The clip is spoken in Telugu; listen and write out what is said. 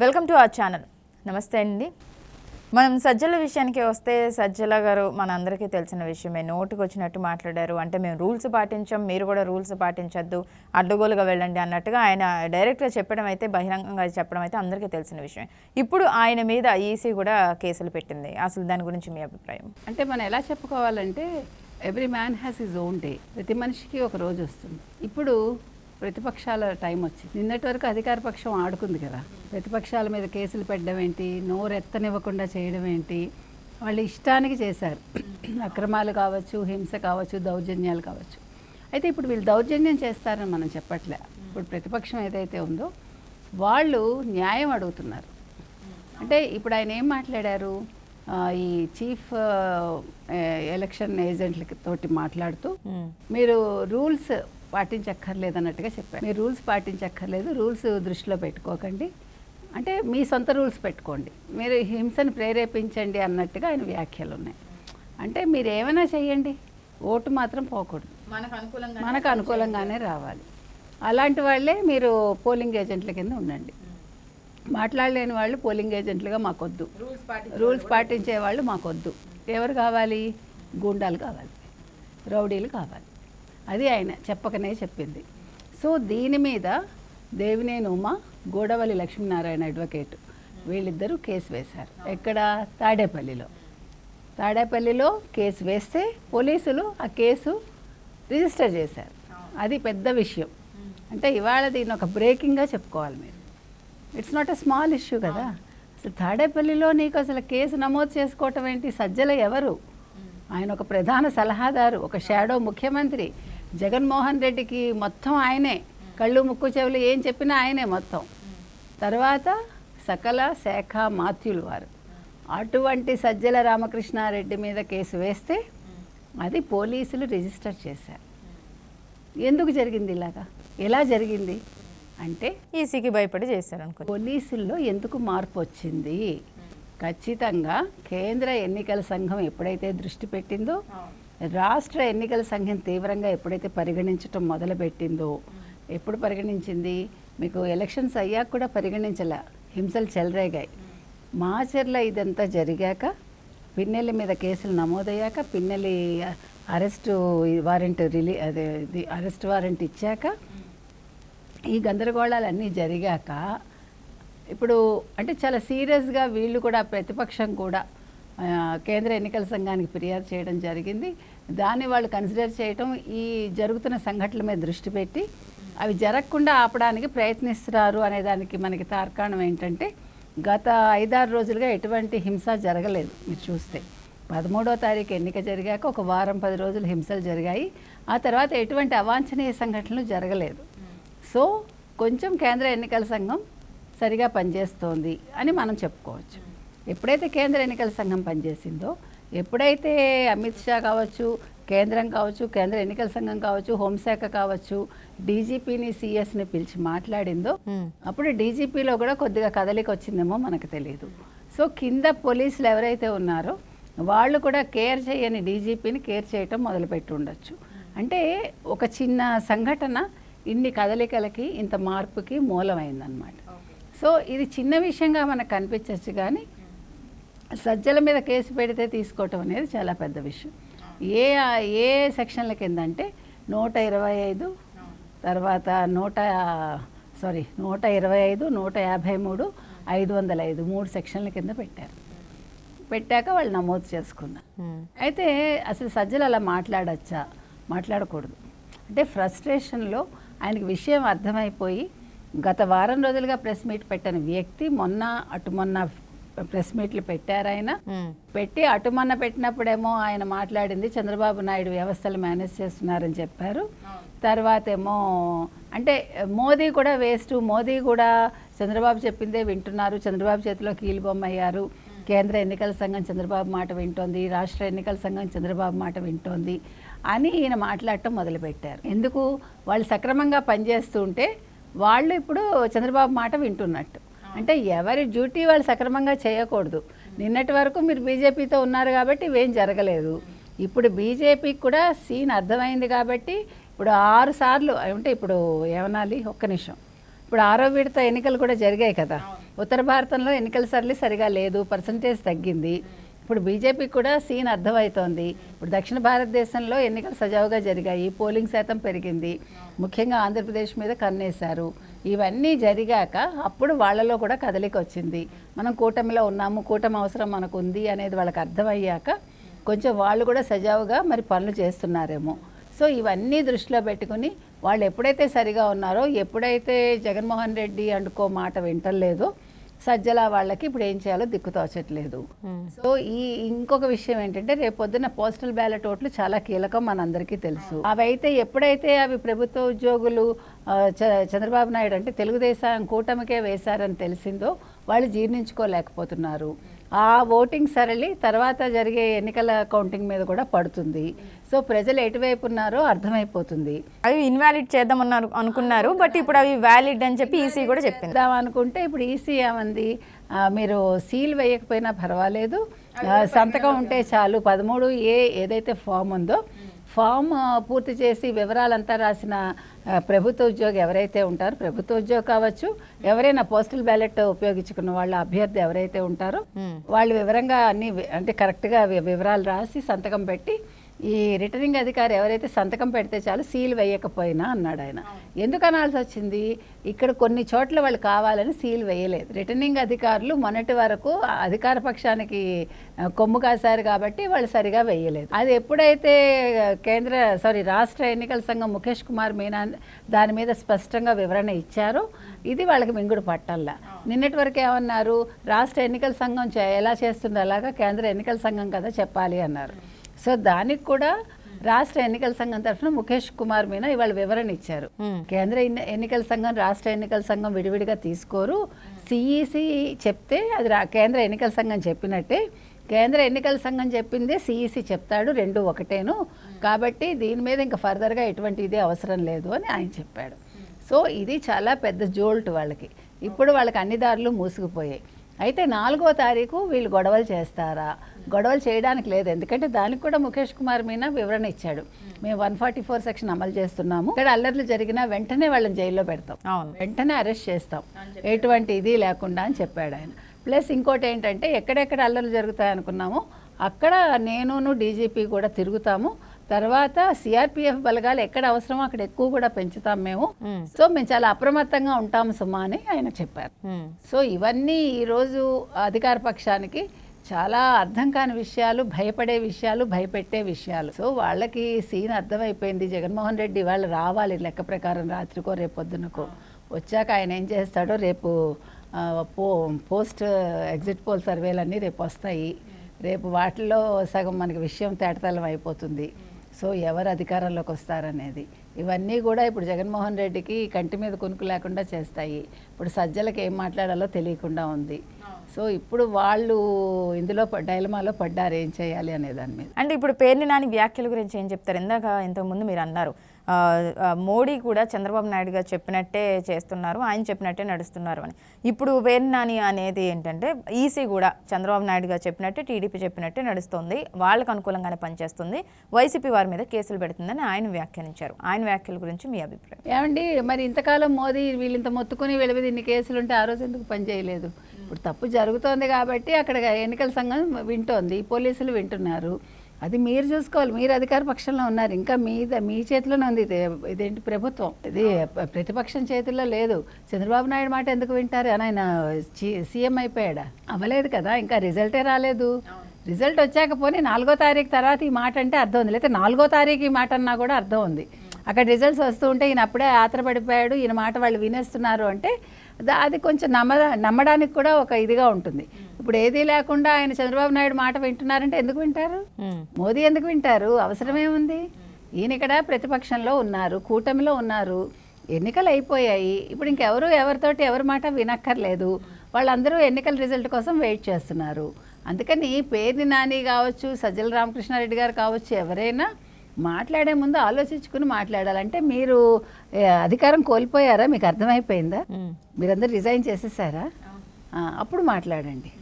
Welcome to our channel. నమస్తే అండి. మనం సజ్జల విషయానికి వస్తే సజ్జల గారు మనందరికీ తెలిసిన విషయమే. నోటుకు వచ్చినట్టు మాట్లాడారు. అంటే మేము రూల్స్ పాటించాం మీరు కూడా రూల్స్ పాటించద్దు అడ్డగోలుగా వెళ్ళండి అన్నట్టుగా ఆయన డైరెక్ట్గా చెప్పడం అయితే బహిరంగంగా చెప్పడం అయితే అందరికీ తెలిసిన విషయం ఇప్పుడు ఆయన మీద ఈసీ కూడా కేసులు పెట్టింది. అసలు దాని గురించి మీ అభిప్రాయం? అంటే మనం ఎలా చెప్పుకోవాలంటే every man has his own day. ప్రతి మనిషికి ఒక రోజు వస్తుంది. ఇప్పుడు ప్రతిపక్షాల టైం వచ్చింది. నిన్నటి వరకు అధికార పక్షం ఆడుకుంది కదా. ప్రతిపక్షాల మీద కేసులు పెట్టడం ఏంటి? నోరు ఎత్తనివ్వకుండా చేయడం ఏంటి? వాళ్ళు ఇష్టానికి చేశారు. అక్రమాలు కావచ్చు హింస కావచ్చు దౌర్జన్యాలు కావచ్చు. అయితే ఇప్పుడు వీళ్ళు దౌర్జన్యం చేస్తారని మనం చెప్పట్లే. ఇప్పుడు ప్రతిపక్షం ఏదైతే ఉందో వాళ్ళు న్యాయం అడుగుతున్నారు. అంటే ఇప్పుడు ఆయన ఏం మాట్లాడారు? ఈ చీఫ్ ఎలక్షన్ ఏజెంట్లకి తోటి మాట్లాడుతూ. మీరు రూల్స్ పాటించక్కర్లేదు అన్నట్టుగా చెప్పారు. మీరు రూల్స్ పాటించక్కర్లేదు రూల్స్ దృష్టిలో పెట్టుకోకండి. అంటే మీ సొంత రూల్స్ పెట్టుకోండి. మీరు హింసను ప్రేరేపించండి అన్నట్టుగా ఆయన వ్యాఖ్యలు ఉన్నాయి. అంటే మీరు ఏమైనా చేయండి ఓటు మాత్రం పోకూడదు. మనకు అనుకూలంగా మనకు అనుకూలంగానే రావాలి. అలాంటి వాళ్ళే మీరు పోలింగ్ ఏజెంట్ల కింద ఉండండి. మాట్లాడలేని వాళ్ళు పోలింగ్ ఏజెంట్లుగా మాకొద్దు. రూల్స్ పాటి రూల్స్ పాటించే వాళ్ళు మాకొద్దు. ఎవరు కావాలి? గూండాలు కావాలి. రౌడీలు కావాలి. అది ఆయన చెప్పకనే చెప్పింది. సో దీని మీద దేవినేని ఉమా గోడవల్లి లక్ష్మీనారాయణ అడ్వకేట్ వీళ్ళిద్దరూ కేసు వేశారు. ఎక్కడ? తాడేపల్లిలో. తాడేపల్లిలో కేసు వేస్తే పోలీసులు ఆ కేసు రిజిస్టర్ చేశారు. అది పెద్ద విషయం. అంటే ఇవాళ దీన్ని ఒక బ్రేకింగ్గా చెప్పుకోవాలి మీరు. It's not a small issue కదా. అసలు తాడేపల్లిలో నీకు అసలు కేసు నమోదు చేసుకోవటం ఏంటి? సజ్జల ఎవరు? ఆయన ఒక ప్రధాన సలహాదారు ఒక షాడో ముఖ్యమంత్రి. జగన్మోహన్ రెడ్డికి మొత్తం ఆయనే. కళ్ళు ముక్కు చెవులు ఏం చెప్పినా ఆయనే మొత్తం. తర్వాత సకల శాఖ మాత్యులు వారు. అటువంటి సజ్జల రామకృష్ణారెడ్డి మీద కేసు వేస్తే అది పోలీసులు రిజిస్టర్ చేశారు. ఎందుకు జరిగింది ఇలాగా? ఎలా జరిగింది? అంటే ఈసీకి భయపడి చేశారు అనుకో పోలీసుల్లో ఎందుకు మార్పు వచ్చింది? ఖచ్చితంగా కేంద్ర ఎన్నికల సంఘం ఎప్పుడైతే దృష్టి పెట్టిందో రాష్ట్ర ఎన్నికల సంఘం తీవ్రంగా ఎప్పుడైతే పరిగణించటం మొదలుపెట్టిందో ఎప్పుడు పరిగణించింది? మీకు ఎలక్షన్స్ అయ్యాక కూడా పరిగణించలే. హింసలు చెలరేగాయి. మాచర్ల ఇదంతా జరిగాక పిన్నెల్లి మీద కేసులు నమోదయ్యాక పిన్నెల్లి అరెస్ట్ వారెంట్ రిలీ అదే ఇది అరెస్ట్ వారెంట్ ఇచ్చాక ఈ గందరగోళాలన్నీ జరిగాక ఇప్పుడు అంటే చాలా సీరియస్గా వీళ్ళు కూడా ప్రతిపక్షం కూడా కేంద్ర ఎన్నికల సంఘానికి ఫిర్యాదు చేయడం జరిగింది. దాన్ని వాళ్ళు కన్సిడర్ చేయటం ఈ జరుగుతున్న సంఘటనల మీద దృష్టి పెట్టి అవి జరగకుండా ఆపడానికి ప్రయత్నిస్తున్నారు అనే దానికి మనకి తార్కాణం ఏంటంటే గత ఐదారు రోజులుగా ఎటువంటి హింస జరగలేదు మీరు చూస్తే. పదమూడో తారీఖు ఎన్నిక జరిగాక ఒక వారం పది రోజులు హింసలు జరిగాయి. ఆ తర్వాత ఎటువంటి అవాంఛనీయ సంఘటనలు జరగలేదు. సో కొంచెం కేంద్ర ఎన్నికల సంఘం సరిగా పనిచేస్తోంది అని మనం చెప్పుకోవచ్చు. ఎప్పుడైతే కేంద్ర ఎన్నికల సంఘం పనిచేసిందో ఎప్పుడైతే అమిత్ షా కావచ్చు కేంద్రం కావచ్చు కేంద్ర ఎన్నికల సంఘం కావచ్చు హోంశాఖ కావచ్చు డీజీపీని సిఎస్ని పిలిచి మాట్లాడిందో. అప్పుడు డీజీపీలో కూడా కొద్దిగా కదలిక వచ్చిందేమో మనకు తెలియదు సో కింద పోలీసులు ఎవరైతే ఉన్నారో వాళ్ళు కూడా కేర్ చేయని డీజీపీని కేర్ చేయటం మొదలుపెట్టి ఉండొచ్చు అంటే ఒక చిన్న సంఘటన ఇన్ని కదలికలకి ఇంత మార్పుకి మూలమైందనమాట సో ఇది చిన్న విషయంగా మనకు కనిపించవచ్చు కానీ సజ్జల మీద కేసు పెడితే తీసుకోవటం అనేది చాలా పెద్ద విషయం. ఏ ఏ సెక్షన్ల కింద అంటే నూట ఇరవై ఐదు తర్వాత నూట సారీ నూట ఇరవై ఐదు నూట యాభై మూడు ఐదు వందల ఐదు మూడు సెక్షన్ల కింద పెట్టారు. పెట్టాక వాళ్ళు నమోదు చేసుకున్నారు. అయితే అసలు సజ్జలు అలా మాట్లాడచ్చా? మాట్లాడకూడదు. అంటే ఫ్రస్ట్రేషన్లో ఆయనకి విషయం అర్థమైపోయి గత వారం రోజులుగా ప్రెస్ మీట్ పెట్టని వ్యక్తి మొన్న అటు మొన్న ప్రెస్ మీట్లు పెట్టారు ఆయన. పెట్టి అటు మొన్న పెట్టినప్పుడేమో ఆయన మాట్లాడింది చంద్రబాబు నాయుడు వ్యవస్థలు మేనేజ్ చేస్తున్నారని చెప్పారు. తర్వాత ఏమో అంటే మోదీ కూడా వేస్ట్. మోదీ కూడా చంద్రబాబు చెప్పిందే వింటున్నారు. చంద్రబాబు చేతిలో కీలుబొమ్మ అయ్యారు కేంద్ర ఎన్నికల సంఘం చంద్రబాబు మాట వింటోంది. రాష్ట్ర ఎన్నికల సంఘం చంద్రబాబు మాట వింటోంది అని ఈయన మాట్లాడటం మొదలుపెట్టారు. ఎందుకు? వాళ్ళు సక్రమంగా పనిచేస్తూ ఉంటే వాళ్ళు ఇప్పుడు చంద్రబాబు మాట వింటున్నట్టు. అంటే ఎవరి డ్యూటీ వాళ్ళు సక్రమంగా చేయకూడదు. నిన్నటి వరకు మీరు బీజేపీతో ఉన్నారు కాబట్టి ఇవేం జరగలేదు. ఇప్పుడు బీజేపీకి కూడా సీన్ అర్థమైంది కాబట్టి ఇప్పుడు ఆరు సార్లు అంటే ఇప్పుడు ఏమనాలి? ఒక్క నిమిషం. ఇప్పుడు ఆరో విడత ఎన్నికలు కూడా జరిగాయి కదా. ఉత్తర భారతంలో ఎన్నికల సరళి సరిగా లేదు పర్సంటేజ్ తగ్గింది. ఇప్పుడు బీజేపీ కూడా సీన్ అర్థమవుతోంది. ఇప్పుడు దక్షిణ భారతదేశంలో ఎన్నికలు సజావుగా జరిగాయి. పోలింగ్ శాతం పెరిగింది. ముఖ్యంగా ఆంధ్రప్రదేశ్ మీద కన్నేశారు. ఇవన్నీ జరిగాక అప్పుడు వాళ్ళలో కూడా కదలిక వచ్చింది మనం కూటమిలో ఉన్నాము కూటమి అవసరం మనకు ఉంది అనేది వాళ్ళకి అర్థమయ్యాక కొంచెం వాళ్ళు కూడా సజావుగా మరి పనులు చేస్తున్నారేమో. సో ఇవన్నీ దృష్టిలో పెట్టుకుని వాళ్ళు ఎప్పుడైతే సరిగా ఉన్నారో ఎప్పుడైతే జగన్మోహన్ రెడ్డి అండుకో మాట వింటలేదో సజ్జల వాళ్ళకి ఇప్పుడు ఏం చేయాలో దిక్కు తోచట్లేదు. సో ఈ ఇంకొక విషయం ఏంటంటే రేపు పొద్దున్న పోస్టల్ బ్యాలెట్ ఓట్లు చాలా కీలకం మనందరికీ తెలుసు. అవైతే ఎప్పుడైతే అవి ప్రభుత్వ ఉద్యోగులు చంద్రబాబు నాయుడు అంటే తెలుగుదేశం కూటమికే వేశారని తెలిసిందో వాళ్ళు జీర్ణించుకోలేకపోతున్నారు. ఆ ఓటింగ్ సరళి తర్వాత జరిగే ఎన్నికల కౌంటింగ్ మీద కూడా పడుతుంది. సో ప్రజలు ఎటువైపు ఉన్నారో అర్థమైపోతుంది. అవి ఇన్వాలిడ్ చేద్దామన్నారు అనుకున్నారు బట్ ఇప్పుడు అవి వ్యాలిడ్ అని చెప్పి ఈసీ కూడా చెప్పింది. అనుకుంటే ఇప్పుడు ఈసీ ఏమంది? ఆ, మీరు సీల్ వేయకపోయినా పర్వాలేదు. సంతకం ఉంటే చాలు. పదమూడు ఏ ఏదైతే ఫామ్ ఉందో ఫామ్ పూర్తి చేసి వివరాలంతా రాసిన ప్రభుత్వ ఉద్యోగి ఎవరైతే ఉంటారో ప్రభుత్వ ఉద్యోగి కావచ్చు ఎవరైనా పోస్టల్ బ్యాలెట్ ఉపయోగించుకున్న వాళ్ళ అభ్యర్థి ఎవరైతే ఉంటారో వాళ్ళు వివరంగా అన్ని అంటే కరెక్ట్గా వివరాలు రాసి సంతకం పెట్టి ఈ రిటర్నింగ్ అధికారి ఎవరైతే సంతకం పెడితే చాలు సీల్ వేయకపోయినా అన్నాడు ఆయన. ఎందుకు అనాల్సి వచ్చింది? ఇక్కడ కొన్ని చోట్ల వాళ్ళు కావాలని సీల్ వేయలేదు. రిటర్నింగ్ అధికారులు మొన్నటి వరకు అధికార పక్షానికి కొమ్ము కాశారు కాబట్టి వాళ్ళు సరిగా వేయలేదు. అది ఎప్పుడైతే కేంద్ర సారీ రాష్ట్ర ఎన్నికల సంఘం ముఖేష్ కుమార్ మీనా దాని మీద స్పష్టంగా వివరణ ఇచ్చారో ఇది వాళ్ళకి మింగుడు పట్టల్లా. నిన్నటి వరకు ఏమన్నారు? రాష్ట్ర ఎన్నికల సంఘం ఎలా చేస్తుందో అలాగా కేంద్ర ఎన్నికల సంఘం కదా చెప్పాలి అన్నారు. సో దానికి కూడా రాష్ట్ర ఎన్నికల సంఘం తరఫున ముఖేష్ కుమార్ మీనా ఇవాళ వివరణ ఇచ్చారు. కేంద్ర ఎన్ని- ఎన్నికల సంఘం రాష్ట్ర ఎన్నికల సంఘం విడివిడిగా తీసుకోరు. సిఈసి చెప్తే అది కేంద్ర ఎన్నికల సంఘం చెప్పినట్టే. కేంద్ర ఎన్నికల సంఘం చెప్పిందే సిఈసి చెప్తాడు రెండు ఒకటేను. కాబట్టి దీని మీద ఇంకా ఫర్దర్గా ఎటువంటి ఇది అవసరం లేదు అని ఆయన చెప్పాడు. సో ఇది చాలా పెద్ద జోల్ట్ వాళ్ళకి. ఇప్పుడు వాళ్ళకి అన్ని దారులు మూసుకుపోయాయి. అయితే నాలుగో తారీఖు వీళ్ళు గొడవలు చేస్తారా? గొడవలు చేయడానికి లేదు. ఎందుకంటే దానికి కూడా ముఖేష్ కుమార్ మీనా వివరణ ఇచ్చాడు. మేము వన్ ఫార్టీ ఫోర్ సెక్షన్ అమలు చేస్తున్నాము. ఇక్కడ అల్లర్లు జరిగినా వెంటనే వాళ్ళని జైల్లో పెడతాం. అవును. వెంటనే అరెస్ట్ చేస్తాం. ఎటువంటి ఇది లేకుండా అని చెప్పాడు ఆయన. ప్లస్ ఇంకోటి ఏంటంటే ఎక్కడెక్కడ అల్లర్లు జరుగుతాయి అనుకున్నామో అక్కడ నేనును డీజీపీ కూడా తిరుగుతాము. తర్వాత సిఆర్పిఎఫ్ బలగాలు ఎక్కడ అవసరమో అక్కడ ఎక్కువ కూడా పెంచుతాం మేము. సో మేము చాలా అప్రమత్తంగా ఉంటాము సుమా అని ఆయన చెప్పారు. సో ఇవన్నీ ఈరోజు అధికార పక్షానికి చాలా అర్థం కాని విషయాలు భయపడే విషయాలు భయపెట్టే విషయాలు. సో వాళ్ళకి సీన్ అర్థమైపోయింది. జగన్మోహన్ రెడ్డి వాళ్ళు రావాలి లెక్క ప్రకారం రాత్రికో రేపు పొద్దునకో వచ్చాక ఆయన ఏం చేస్తాడో రేపు పో పోస్ట్ ఎగ్జిట్ పోల్ సర్వేలన్నీ రేపు వస్తాయి. రేపు వాటిల్లో సగం మనకి విషయం తేటతలం అయిపోతుంది. సో ఎవరు అధికారంలోకి వస్తారనేది. ఇవన్నీ కూడా ఇప్పుడు జగన్మోహన్ రెడ్డికి కంటి మీద కొనుక్కు లేకుండా చేస్తాయి. ఇప్పుడు సజ్జలకి ఏం మాట్లాడాలో తెలియకుండా ఉంది. సో ఇప్పుడు వాళ్ళు ఇందులో డైలమాలో పడ్డారు ఏం చేయాలి అనే దాని మీద. అంటే ఇప్పుడు పేర్ని నాని వ్యాఖ్యల గురించి ఏం చెప్తారు? ఇందాక ఇంతకుముందు మీరు అన్నారు మోడీ కూడా చంద్రబాబు నాయుడు గారు చెప్పినట్టే చేస్తున్నారు ఆయన చెప్పినట్టే నడుస్తున్నారు అని. ఇప్పుడు పేర్ని నాని అనేది ఏంటంటే ఈసీ కూడా చంద్రబాబు నాయుడు గారు చెప్పినట్టే టీడీపీ చెప్పినట్టే నడుస్తుంది వాళ్ళకు అనుకూలంగానే పనిచేస్తుంది వైసీపీ వారి మీద కేసులు పెడుతుందని ఆయన వ్యాఖ్యానించారు. ఆయన వ్యాఖ్యల గురించి మీ అభిప్రాయం? ఏమండి మరి ఇంతకాలం మోదీ వీళ్ళు ఇంత మొత్తుకుని వీళ్ళ మీద ఇన్ని కేసులు ఉంటే ఆ రోజు ఎందుకు పని చేయలేదు? ఇప్పుడు తప్పు జరుగుతోంది కాబట్టి అక్కడ ఎన్నికల సంఘం వింటోంది పోలీసులు వింటున్నారు. అది మీరు చూసుకోవాలి మీరు అధికార పక్షంలో ఉన్నారు. ఇంకా మీద మీ చేతిలోనే ఉంది ఇది. ఇదేంటి ప్రభుత్వం? ఇది ప్రతిపక్షం చేతుల్లో లేదు. చంద్రబాబు నాయుడు మాట ఎందుకు వింటారు? అని ఆయన సీఎం అయిపోయాడా? అవ్వలేదు కదా. ఇంకా రిజల్టే రాలేదు. రిజల్ట్ వచ్చాక పోనీ నాలుగో తారీఖు తర్వాత ఈ మాట అంటే అర్థం ఉంది. లేకపోతే నాలుగో తారీఖు ఈ మాట అన్నా కూడా అర్థం ఉంది. అక్కడ రిజల్ట్స్ వస్తూ ఉంటే ఈయన అప్పుడే ఆత్రపడిపోయాడు. ఈయన మాట వాళ్ళు వినేస్తున్నారు అంటే అది కొంచెం నమ్మ నమ్మడానికి కూడా ఒక ఇదిగా ఉంటుంది. ఇప్పుడు ఏదీ లేకుండా ఆయన చంద్రబాబు నాయుడు మాట వింటున్నారంటే ఎందుకు వింటారు. మోదీ ఎందుకు వింటారు? అవసరమేముంది? ఈయన ఇక్కడ ప్రతిపక్షంలో ఉన్నారు కూటమిలో ఉన్నారు. ఎన్నికలు అయిపోయాయి. ఇప్పుడు ఇంకెవరు ఎవరితోటి ఎవరి మాట వినక్కర్లేదు. వాళ్ళందరూ ఎన్నికల రిజల్ట్ కోసం వెయిట్ చేస్తున్నారు. అందుకని పేర్ని నాని కావచ్చు సజ్జల రామకృష్ణారెడ్డి గారు కావచ్చు ఎవరైనా మాట్లాడే ముందు ఆలోచించుకుని మాట్లాడాలంటే మీరు అధికారం కోల్పోయారా? మీకు అర్థమైపోయిందా. మీరందరూ రిజైన్ చేసేసారా? అప్పుడు మాట్లాడండి.